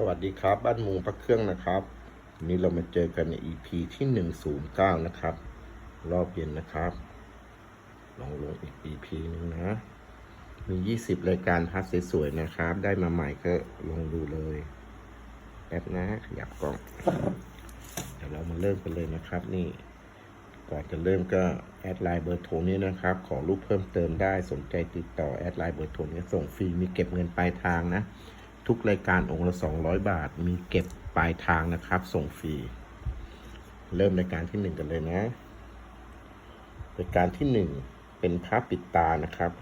สวัสดีครับ บ้านมุงพระเครื่องนะครับวันนี้เรามาเจอกันใน EP ที่ 109 นะครับ รอบเย็นนะครับ ลองลงอีก EP หนึ่งนะ มี 20 รายการพัดสวยๆนะครับ ได้มาใหม่ก็ลองดูเลยแป๊บนะขยับกล้อง เดี๋ยวเรามาเริ่มกันเลยนะครับ นี่ ก่อนจะเริ่มก็แอดไลน์เบอร์โทรนี้นะครับ ขอรูปเพิ่มเติมได้สนใจติดต่อแอดไลน์เบอร์โทรนี้ส่งฟรีมีเก็บเงินปลายทางนะ ทุกรายการองค์ละ 200 บาท มีเก็บปลายทางนะครับ ส่งฟรี เริ่มรายการที่หนึ่งกันเลยนะรายการที่หนึ่งเป็นพระปิดตานะครับ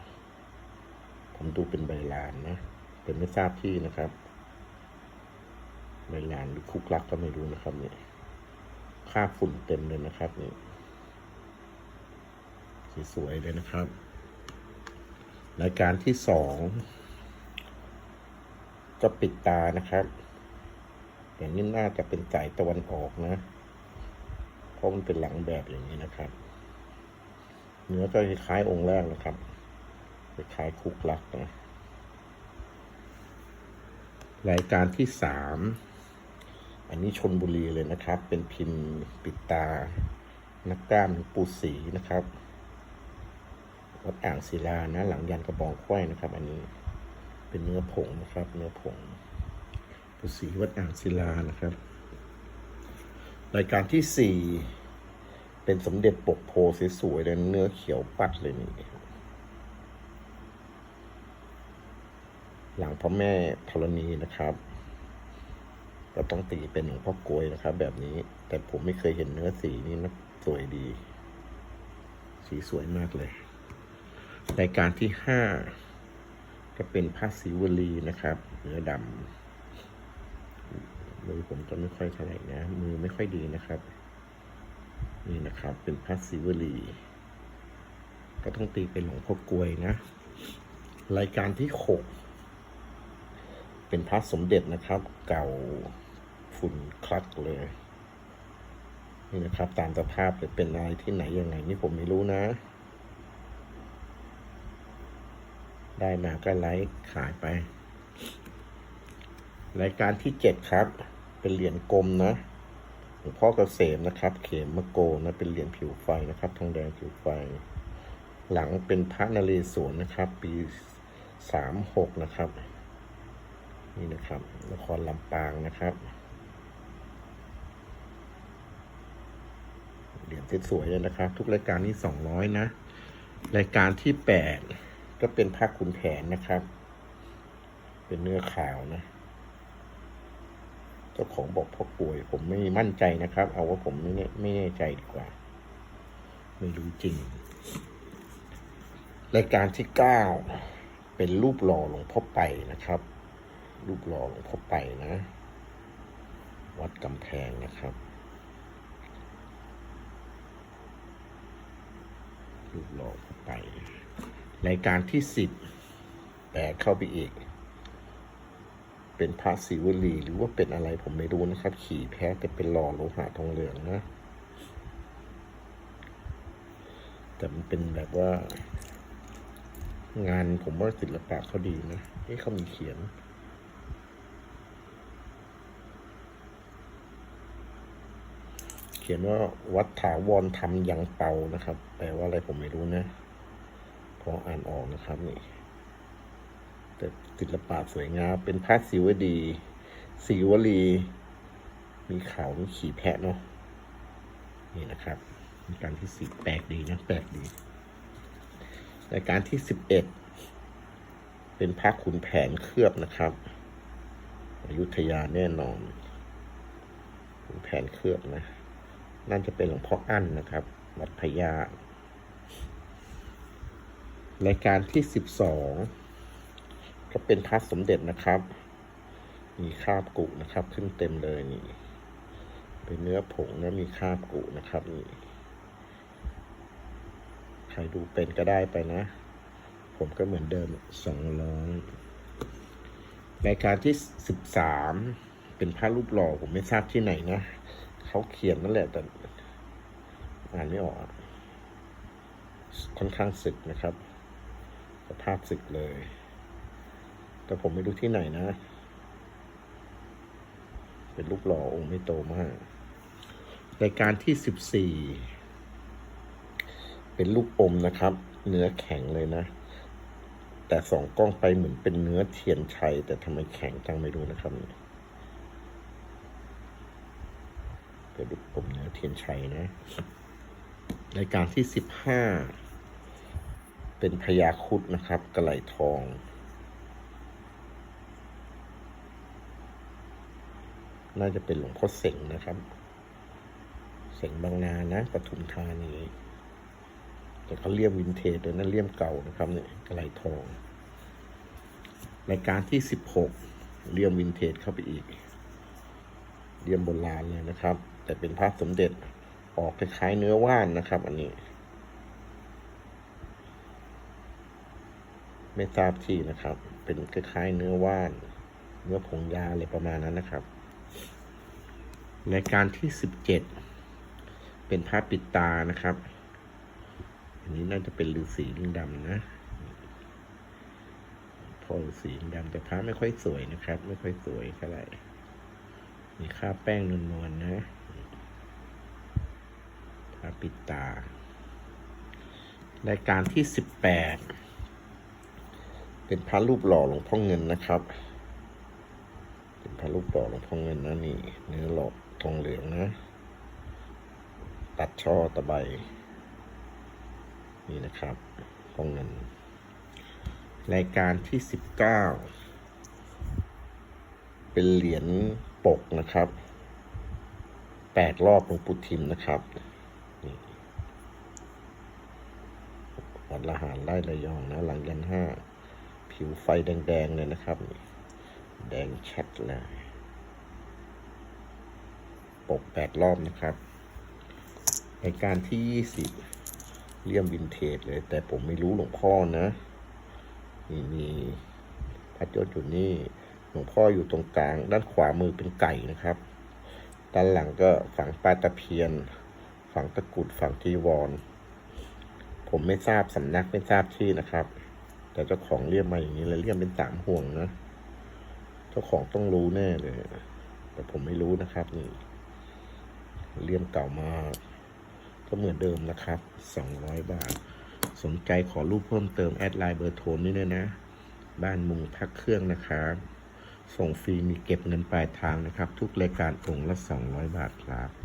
ผมดูเป็นใบลานนะแต่ไม่ทราบที่นะครับ ใบลานหรือคุกลักก็ไม่รู้นะครับเนี่ยค่าฝุ่นเต็มเลยนะครับนี่สวยๆเลยนะครับ รายการที่สอง ก็ปิดตานะครับอย่างนี้น่าจะเป็นสายตะวันออกนะเพราะมันเป็นหลังแบบอย่างนี้นะครับ เนื้อก็คล้ายองค์แรกนะครับคล้ายคุกลักนะรายการที่สาม อันนี้ชนบุรีเลยนะครับ เป็นพิมพ์ปิดตา นักกล้ามปูสีนะครับ วัดอ่างศิลานะ หลังยันกระบองไขว้นะครับ อันนี้ เป็นเนื้อผงนะครับ เนื้อผงปูสีวัดอ่างศิลานะครับ รายการที่สี่เป็นสมเด็จปกโพสวยๆเลยเนื้อเขียวปัดเลยนี่หลังพ่อแม่ธรณีนะครับก็ต้องตีเป็นหลวงพ่อกลวยนะครับ แบบนี้แต่ผมไม่เคยเห็นเนื้อสีนี้นะสวยดี สีสวยมากเลย รายการที่ห้า ก็เป็นผ้าสีวลีนะครับเนื้อดำมือผมจะไม่ค่อยเท่าไหร่นะ มือไม่ค่อยดีนะครับ นี่นะครับ เป็นผ้าสีวลีก็ต้องตีเป็นหลวงพ่อกลวยนะ รายการที่หกเป็นพระสมเด็จนะครับ เก่าฝุ่นคลักเลย นี่นะครับ ตามสภาพเลยเป็นอะไรที่ไหนยังไงนี่ผมไม่รู้นะ ได้มาก็ไลค์ขายไป รายการที่เจ็ดครับ เป็นเหรียญกลมนะหลวงพ่อเกษมนะครับ เขมมะโกนะ เป็นเหรียญผิวไฟนะครับ ทองแดงผิวไฟ หลังเป็นพระนเรศวรนะครับ ปีสามหกนะครับ นี่นะครับนครลำปางนะครับเหรียญสวยๆเลยนะครับ ทุกรายการนี้สองร้อยนะ รายการที่แปด ก็เป็นผ้าขุนแผนนะครับ เป็นเนื้อขาวนะ เจ้าของบอกพ่อป่วย ผมไม่มั่นใจนะครับ เอาว่าผมไม่แน่ไม่แน่ใจดีกว่า ไม่รู้จริง รายการที่เก้าเป็นรูปหล่อหลวงพ่อไปนะครับ รูปหล่อหลวงพ่อไปนะ วัดกำแพงนะครับรูปหล่อพ่อไป รายการที่สิบแปดเข้าไปอีก เป็นพระศิวลีหรือว่าเป็นอะไรผมไม่รู้นะครับ ขี่แพ้แต่เป็นหล่อโลหะทองเหลืองนะ แต่มันเป็นแบบว่า งานผมว่าศิลปะเขาดีนะเอ๊ะเขามีเขียนเขียนว่าวัดถาวรธรรมยังเปานะครับ แปลว่าอะไรผมไม่รู้นะ พออ่านออกนะครับนี่ แต่ศิลปะสวยงามเป็นพระศิวดีศิวลี มีเขามีขี่แพะเนาะนี่นะครับมีการที่สิบแปลกดีนะแปลกดีรายการที่สิบเอ็ดเป็นพระขุนแผนเคลือบนะครับอยุธยาแน่นอนขุนแผนเคลือบนะน่าจะเป็นหลวงพ่ออั้นนะครับ วัดพญา รายการที่สิบสองก็เป็นพระสมเด็จนะครับ มีคราบกุนะครับ ขึ้นเต็มเลยนี่ เป็นเนื้อผงนะมีคราบกุนะครับนี่ใครดูเป็นก็ได้ไปนะ ผมก็เหมือนเดิมสองร้อยรายการที่สิบสามเป็นพระรูปหล่อผมไม่ทราบที่ไหนนะเขาเขียนนั่นแหละแต่อ่านไม่ออกค่อนข้างสึกนะครับ สภาพสึกเลย แต่ผมไม่รู้ที่ไหนนะ เป็นรูปหล่อองค์ไม่โตมาก รายการที่สิบสี่เป็นลูกอมนะครับ เนื้อแข็งเลยนะ แต่สองกล้องไปเหมือนเป็นเนื้อเทียนชัย แต่ทำไมแข็งจังไม่รู้นะครับเป็นลูกอมเนื้อเทียนชัยนะ รายการที่สิบห้า เป็นพญาคุดนะครับกระไหลทอง น่าจะเป็นหลวงพ่อเสงนะครับ เสงบางนานะปทุมธานีแต่เขาเลี่ยมวินเทจเลยนะเลี่ยมเก่านะครับเนี่ยกระไหลทองรายการที่สิบหกเลี่ยมวินเทจเข้าไปอีกเลี่ยมโบราณเลยนะครับ แต่เป็นพระสมเด็จออกคล้ายๆเนื้อว่านนะครับ อันนี้ ไม่ทราบที่นะครับ เป็นคล้ายๆเนื้อว่านเนื้อผงยาอะไรประมาณนั้นนะครับ รายการที่สิบเจ็ดเป็นพระปิดตานะครับ อันนี้น่าจะเป็นฤาษีลิงดำนะพอฤาษีลิงดำแต่พระไม่ค่อยสวยนะครับ ไม่ค่อยสวยเท่าไหร่มีค่าแป้งนวลๆนะพระปิดตารายการที่สิบแปด เป็นพระรูปหล่อหลวงพ่อเงินนะครับ เป็นพระรูปหล่อหลวงพ่อเงินนะนี่เนื้อหลอกทองเหลืองนะ ตัดช่อตะไบนี่นะครับพ่อเงิน รายการที่สิบเก้าเป็นเหรียญปกนะครับแปดรอบหลวงปู่ทิมนะครับวัดละหารไร่ระยองนะหลังยันห้า ผิวไฟแดงๆเลยนะครับ แดงชัดเลยปกแปดรอบนะครับรายการที่ยี่สิบเลี่ยมวินเทจเลย แต่ผมไม่รู้หลวงพ่อนะนี่มีพระยศอยู่นี่หลวงพ่ออยู่ตรงกลาง ด้านขวามือเป็นไก่นะครับ ด้านหลังก็ฝังปลาตะเพียน ฝังตะกุดฝังจีวร ผมไม่ทราบสำนักไม่ทราบที่นะครับ แต่เจ้าของเรียกมาอย่างนี้เลยเรียกเป็นสามห่วงนะเจ้าของต้องรู้แน่เลย แต่ผมไม่รู้นะครับนี่เลี่ยมเก่ามากก็เหมือนเดิมนะครับสองร้อยบาท สนใจขอรูปเพิ่มเติมแอดไลน์เบอร์โทรนี่เลยนะ บ้านมุงพักเครื่องนะครับส่งฟรีมีเก็บเงินปลายทางนะครับ ทุกรายการองค์ละสองร้อยบาทครับ